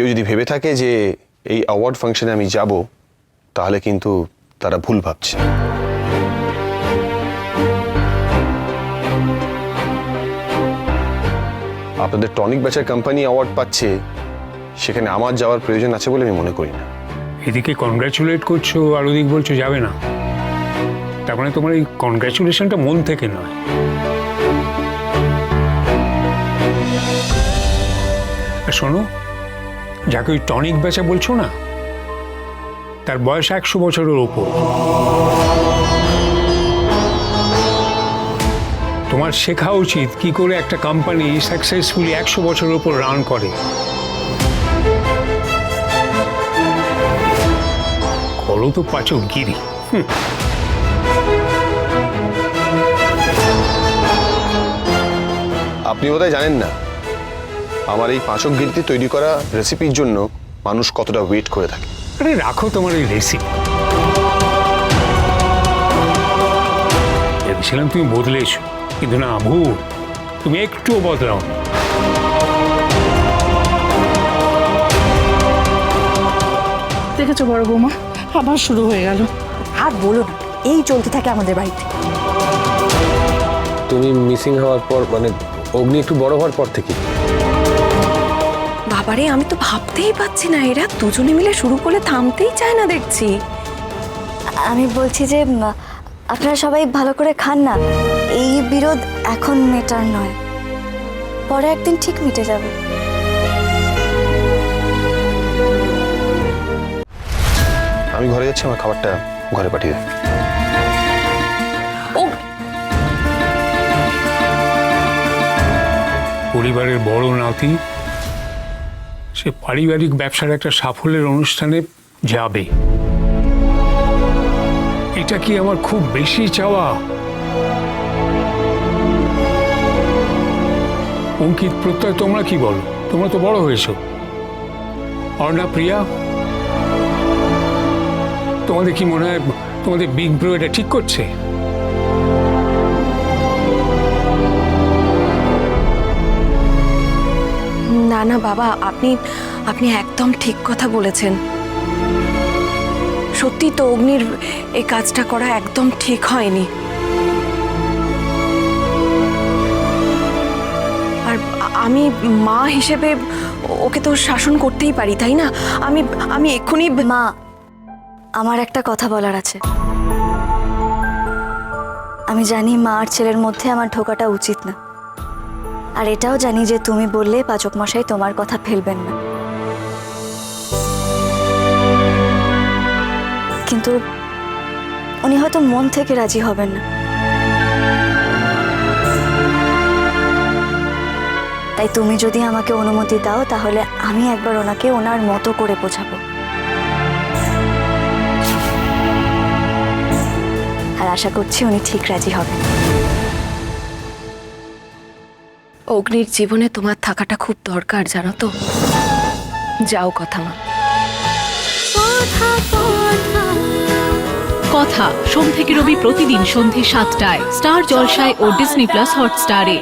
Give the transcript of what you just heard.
কেউ যদি ভেবে থাকে যে এই অ্যাওয়ার্ড ফাংশনে আমি যাব, তাহলে কিন্তু তারা ভুল ভাবছে। আপনাদের টনিক ব্যাচের কোম্পানি অ্যাওয়ার্ড পাচ্ছে, সেখানে আমার যাওয়ার প্রয়োজন আছে বলে আমি মনে করি না। এদিকে কনগ্রাচুলেট করছ, আর ওদিক বলছো যাবে না। তার মানে তোমার এই কনগ্রাচুলেশনটা মন থেকে নয়। শোনো যাকে ওই টনিক বেচা বলছো না? তার বয়স একশো বছরের ওপর। তোমার শেখা উচিত কি করে একটা কোম্পানি সাকসেসফুলি একশো বছরের ওপর রান করে। করো তো পাচক গিরি। আপনি বোধহয় জানেন না। আমার এই পাঁচক গিরতি তৈরি করা রেসিপির জন্য মানুষ কতটা ওয়েট করে থাকে? আরে রাখো তোমার এই রেসিপি ভেবেছিলাম তুমি বদলেছো। কিন্তু না ভুল তুমি একটুও বদলাও নি। দেখেছ বড় বৌমা? আবার শুরু হয়ে গেল। আর বলো না এই চলতে থাকে আমাদের বাড়িতে। তুমি মিসিং হওয়ার পর মানে অগ্নি একটু বড় হওয়ার পর থেকে। বাবারে আমি তো ভাবতেই পাচ্ছি না এরা দুজনে মিলে শুরু করে থামতেই চায় না দেখছি। আমি বলছি যে আপনারা সবাই ভালো করে খান না। এই বিরোধ এখন মেটার নয়। পরে একদিন ঠিক মিটে যাবে। আমি ঘরে যাচ্ছি আমার খাবারটা ঘরে পাঠিয়ে ও! পরিবারের বড় নাতি সে পারিবারিক ব্যবসার একটা সাফল্যের অনুষ্ঠানে যাবে। এটা কি আমার খুব বেশি চাওয়া? অঙ্কিত প্রত্যয়, তোমরা কি বলো? তোমরা তো বড় হয়েছো। অর্ণা, প্রিয়া? তোমাদের কি মনে হয় তোমাদের বিগ ব্রো এটা ঠিক করছে? না বাবা, আপনি আপনি একদম ঠিক কথা বলেছেন। সত্যি তো অগ্নির এই কাজটা করা একদম ঠিক হয়নি। আর আমি মা হিসেবে ওকে তো শাসন করতেই পারি, তাই না? আমি আমি এক্ষুনি মা, আমার একটা কথা বলার আছে। আমি জানি মা আর ছেলের মধ্যে আমার ঢোকাটা উচিত না। আর এটাও জানি যে তুমি বললে পাচক মশাই তোমার কথা ফেলবেন না। কিন্তু উনি হয়তো মন থেকে রাজি হবেন না। তাই তুমি যদি আমাকে অনুমতি দাও, তাহলে আমি একবার ওনাকে ওনার মতো করে বোঝাবো। আর আশা করছি উনি ঠিক রাজি হবেন। অগ্নির জীবনে তোমার থাকাটা খুব দরকার, জানো তো? যাও কথা, মা। কথা, সোম থেকে রবি প্রতিদিন সন্ধে সাতটায়, স্টার জলসায় ও ডিসনি প্লাস হটস্টারে।